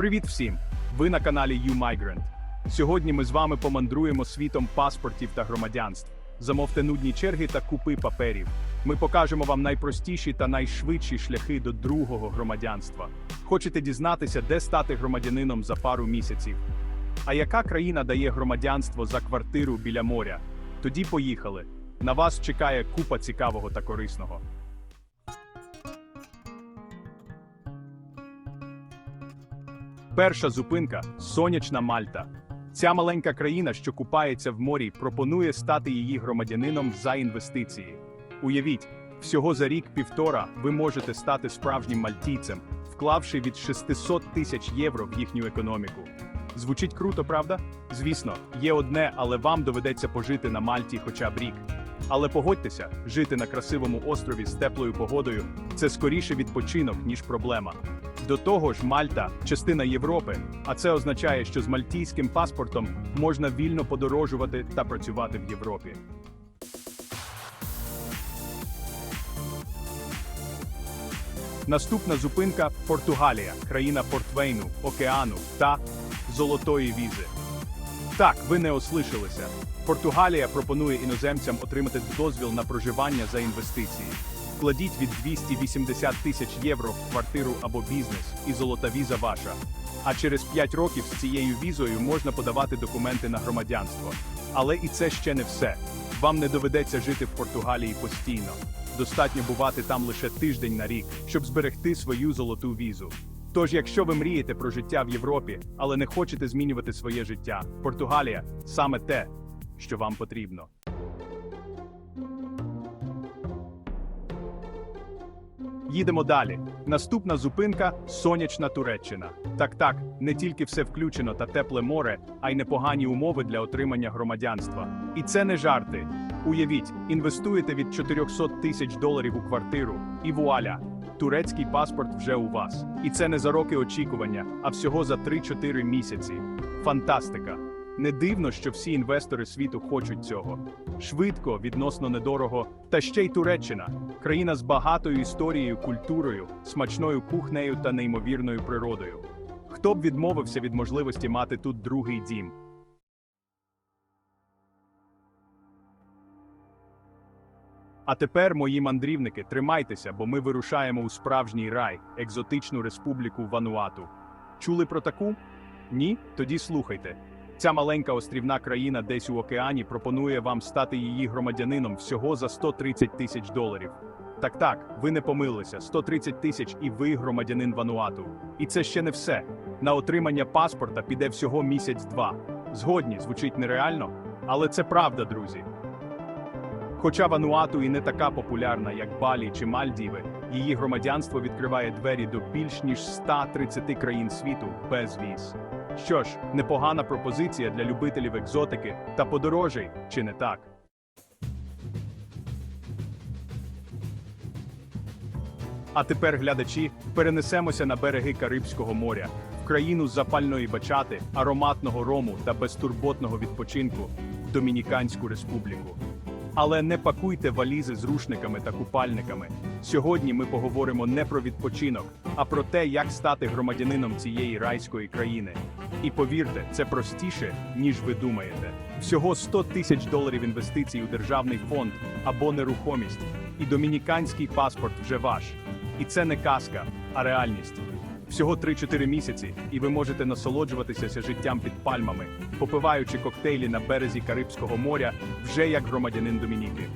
Привіт всім! Ви на каналі YouMigrant. Сьогодні ми з вами помандруємо світом паспортів та громадянств. Замовте нудні черги та купи паперів. Ми покажемо вам найпростіші та найшвидші шляхи до другого громадянства. Хочете дізнатися, де стати громадянином за пару місяців? А яка країна дає громадянство за квартиру біля моря? Тоді поїхали. На вас чекає купа цікавого та корисного. Перша зупинка сонячна Мальта. Ця маленька країна, що купається в морі, пропонує стати її громадянином за інвестиції. Уявіть, всього за рік-півтора ви можете стати справжнім мальтійцем, вклавши від 600 тисяч євро в їхню економіку. Звучить круто, правда? Звісно, є одне, але вам доведеться пожити на Мальті хоча б рік. Але погодьтеся, жити на красивому острові з теплою погодою це скоріше відпочинок, ніж проблема. До того ж, Мальта частина Європи, а це означає, що з мальтійським паспортом можна вільно подорожувати та працювати в Європі. Наступна зупинка Португалія, країна Портвейну, океану та золотої візи. Так, ви не ослишалися. Португалія пропонує іноземцям отримати дозвіл на проживання за інвестиції. Вкладіть від 280 тисяч євро в квартиру або бізнес, і золота віза ваша. А через 5 років з цією візою можна подавати документи на громадянство. Але і це ще не все. Вам не доведеться жити в Португалії постійно. Достатньо бувати там лише тиждень на рік, щоб зберегти свою золоту візу. Тож, якщо ви мрієте про життя в Європі, але не хочете змінювати своє життя, Португалія саме те, що вам потрібно. Їдемо далі. Наступна зупинка сонячна Туреччина. Так, так, не тільки все включено та тепле море, а й непогані умови для отримання громадянства. І це не жарти. Уявіть, інвестуєте від 400 тисяч доларів у квартиру, і вуаля! Турецький паспорт вже у вас. І це не за роки очікування, а всього за 3-4 місяці. Фантастика! Не дивно, що всі інвестори світу хочуть цього. Швидко, відносно недорого, та ще й Туреччина країна з багатою історією, культурою, смачною кухнею та неймовірною природою. Хто б відмовився від можливості мати тут другий дім? А тепер, мої мандрівники, тримайтеся, бо ми вирушаємо у справжній рай, екзотичну республіку Вануату. Чули про таку? Ні? Тоді слухайте. Ця маленька острівна країна десь у океані пропонує вам стати її громадянином всього за 130 тисяч доларів. Так, так, ви не помилилися, 130 тисяч і ви громадянин Вануату. І це ще не все. На отримання паспорта піде всього місяць-два. Згодні, звучить нереально, але це правда, друзі. Хоча Вануату і не така популярна, як Балі чи Мальдіви, її громадянство відкриває двері до більш ніж 130 країн світу без віз. Що ж, непогана пропозиція для любителів екзотики та подорожей, чи не так? А тепер, глядачі, перенесемося на береги Карибського моря, в країну запальної бачати, ароматного рому та безтурботного відпочинку Домініканську республіку. Але не пакуйте валізи з рушниками та купальниками. Сьогодні ми поговоримо не про відпочинок, а про те, як стати громадянином цієї райської країни. І повірте, це простіше, ніж ви думаєте. Всього 100 тисяч доларів інвестицій у державний фонд або нерухомість, і домініканський паспорт вже ваш. І це не казка, а реальність. Всього 3-4 місяці, і ви можете насолоджуватися життям під пальмами, попиваючи коктейлі на березі Карибського моря вже як громадянин Домініки.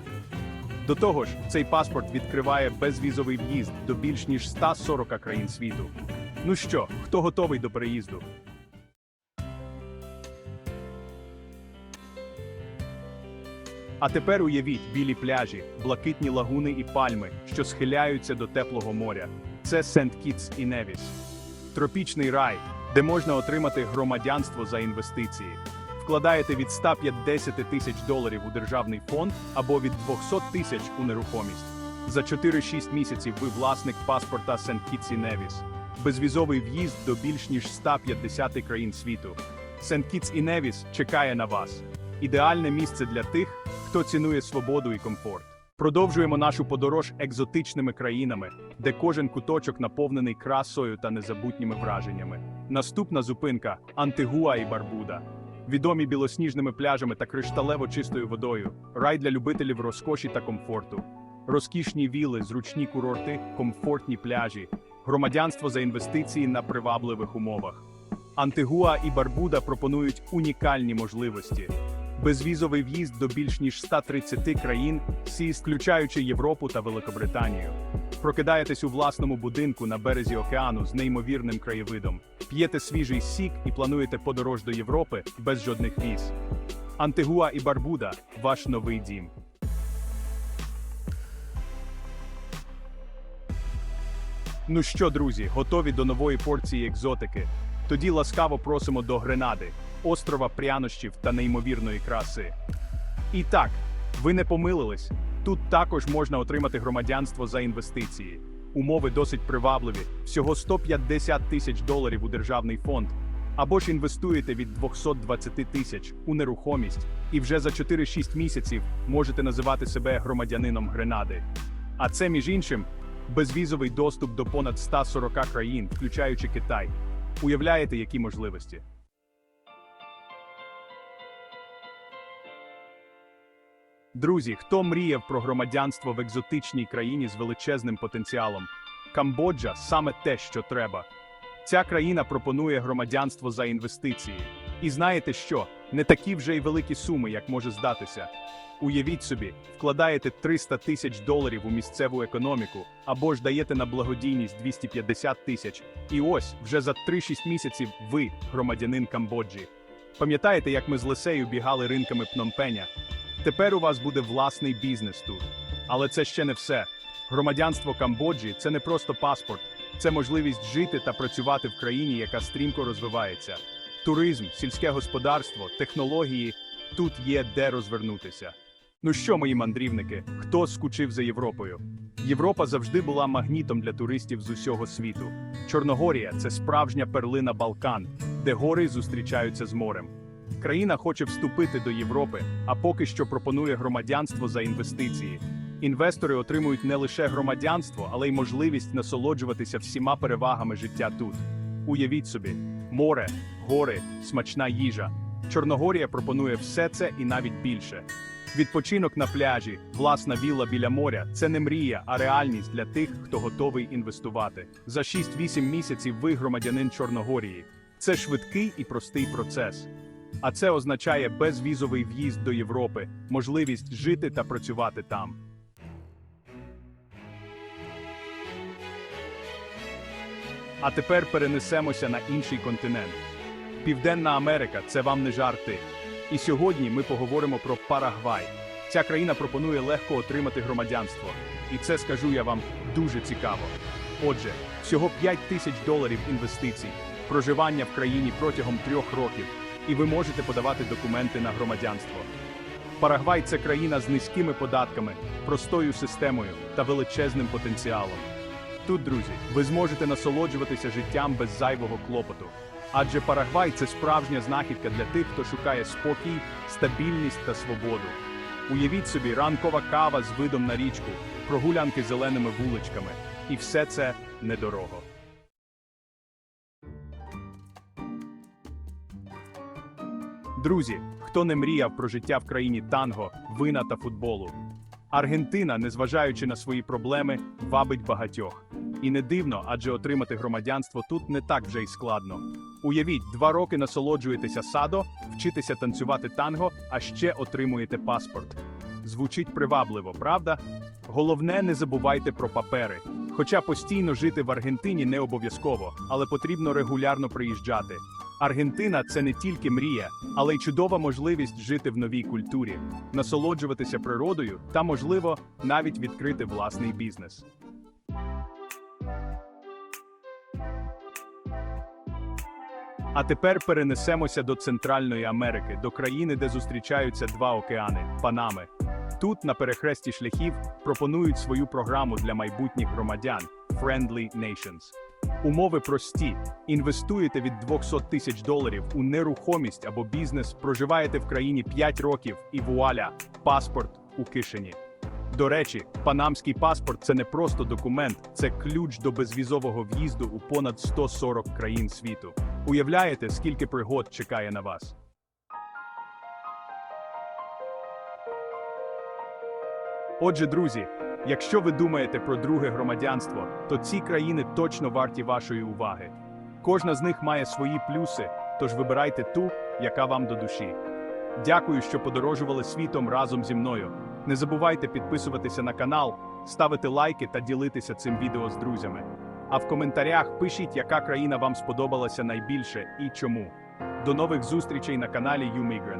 До того ж, цей паспорт відкриває безвізовий в'їзд до більш ніж 140 країн світу. Ну що, хто готовий до переїзду? А тепер уявіть білі пляжі, блакитні лагуни і пальми, що схиляються до теплого моря. Це Сент Кітс і Невіс. Тропічний рай, де можна отримати громадянство за інвестиції. Вкладаєте від 150 тисяч доларів у державний фонд або від 200 тисяч у нерухомість. За 4-6 місяців ви власник паспорта Сент Кітс і Невіс. Безвізовий в'їзд до більш ніж 150 країн світу. Сент Кітс і Невіс чекає на вас. Ідеальне місце для тих, хто цінує свободу і комфорт. Продовжуємо нашу подорож екзотичними країнами, де кожен куточок наповнений красою та незабутніми враженнями. Наступна зупинка Антигуа і Барбуда. Відомі білосніжними пляжами та кришталево чистою водою, рай для любителів розкоші та комфорту. Розкішні віли, зручні курорти, комфортні пляжі, громадянство за інвестиції на привабливих умовах. Антигуа і Барбуда пропонують унікальні можливості. Безвізовий в'їзд до більш ніж 130 країн, СІС, включаючи Європу та Великобританію. Прокидаєтесь у власному будинку на березі океану з неймовірним краєвидом, п'єте свіжий сік і плануєте подорож до Європи без жодних віз. Антигуа і Барбуда ваш новий дім. Ну що, друзі, готові до нової порції екзотики? Тоді ласкаво просимо до Гренади, острова прянощів та неймовірної краси. І так, ви не помилились. Тут також можна отримати громадянство за інвестиції. Умови досить привабливі, всього 150 тисяч доларів у державний фонд. Або ж інвестуєте від 220 тисяч у нерухомість, і вже за 4-6 місяців можете називати себе громадянином Гренади. А це, між іншим, безвізовий доступ до понад 140 країн, включаючи Китай. Уявляєте, які можливості? Друзі, хто мріяв про громадянство в екзотичній країні з величезним потенціалом? Камбоджа саме те, що треба. Ця країна пропонує громадянство за інвестиції. І знаєте що? Не такі вже й великі суми, як може здатися. Уявіть собі, вкладаєте 300 тисяч доларів у місцеву економіку, або ж даєте на благодійність 250 тисяч. І ось вже за 3-6 місяців ви громадянин Камбоджі. Пам'ятаєте, як ми з Лисею бігали ринками Пномпеня? Тепер у вас буде власний бізнес тут. Але це ще не все. Громадянство Камбоджі це не просто паспорт, це можливість жити та працювати в країні, яка стрімко розвивається. Туризм, сільське господарство, технології тут є де розвернутися. Ну що, мої мандрівники, хто скучив за Європою? Європа завжди була магнітом для туристів з усього світу. Чорногорія це справжня перлина Балкан, де гори зустрічаються з морем. Країна хоче вступити до Європи, а поки що пропонує громадянство за інвестиції. Інвестори отримують не лише громадянство, але й можливість насолоджуватися всіма перевагами життя тут. Уявіть собі: море, гори, смачна їжа. Чорногорія пропонує все це і навіть більше. Відпочинок на пляжі, власна вілла біля моря це не мрія, а реальність для тих, хто готовий інвестувати. За 6-8 місяців ви громадянин Чорногорії. Це швидкий і простий процес. А це означає безвізовий в'їзд до Європи, можливість жити та працювати там. А тепер перенесемося на інший континент. Південна Америка це вам не жарти. І сьогодні ми поговоримо про Парагвай. Ця країна пропонує легко отримати громадянство. І це скажу я вам дуже цікаво. Отже, всього 5 тисяч доларів інвестицій, проживання в країні протягом трьох років, і ви можете подавати документи на громадянство. Парагвай це країна з низькими податками, простою системою та величезним потенціалом. Тут, друзі, ви зможете насолоджуватися життям без зайвого клопоту. Адже Парагвай це справжня знахідка для тих, хто шукає спокій, стабільність та свободу. Уявіть собі, ранкова кава з видом на річку, прогулянки зеленими вуличками. І все це недорого. Друзі, хто не мріяв про життя в країні танго, вина та футболу? Аргентина, незважаючи на свої проблеми, вабить багатьох. І не дивно, адже отримати громадянство тут не так вже й складно. Уявіть, два роки насолоджуєтеся садо, вчитеся танцювати танго, а ще отримуєте паспорт. Звучить привабливо, правда? Головне, не забувайте про папери. Хоча постійно жити в Аргентині не обов'язково, але потрібно регулярно приїжджати. Аргентина це не тільки мрія, але й чудова можливість жити в новій культурі, насолоджуватися природою та, можливо, навіть відкрити власний бізнес. А тепер перенесемося до Центральної Америки, до країни, де зустрічаються два океани Панами. Тут, на перехресті шляхів, пропонують свою програму для майбутніх громадян Friendly Nations. Умови прості: інвестуєте від 200 тисяч доларів у нерухомість або бізнес, проживаєте в країні 5 років і вуаля, паспорт у кишені. До речі, панамський паспорт це не просто документ, це ключ до безвізового в'їзду у понад 140 країн світу. Уявляєте, скільки пригод чекає на вас? Отже, друзі, якщо ви думаєте про друге громадянство, то ці країни точно варті вашої уваги. Кожна з них має свої плюси, тож вибирайте ту, яка вам до душі. Дякую, що подорожували світом разом зі мною. Не забувайте підписуватися на канал, ставити лайки та ділитися цим відео з друзями. А в коментарях пишіть, яка країна вам сподобалася найбільше і чому. До нових зустрічей на каналі YouMigrant.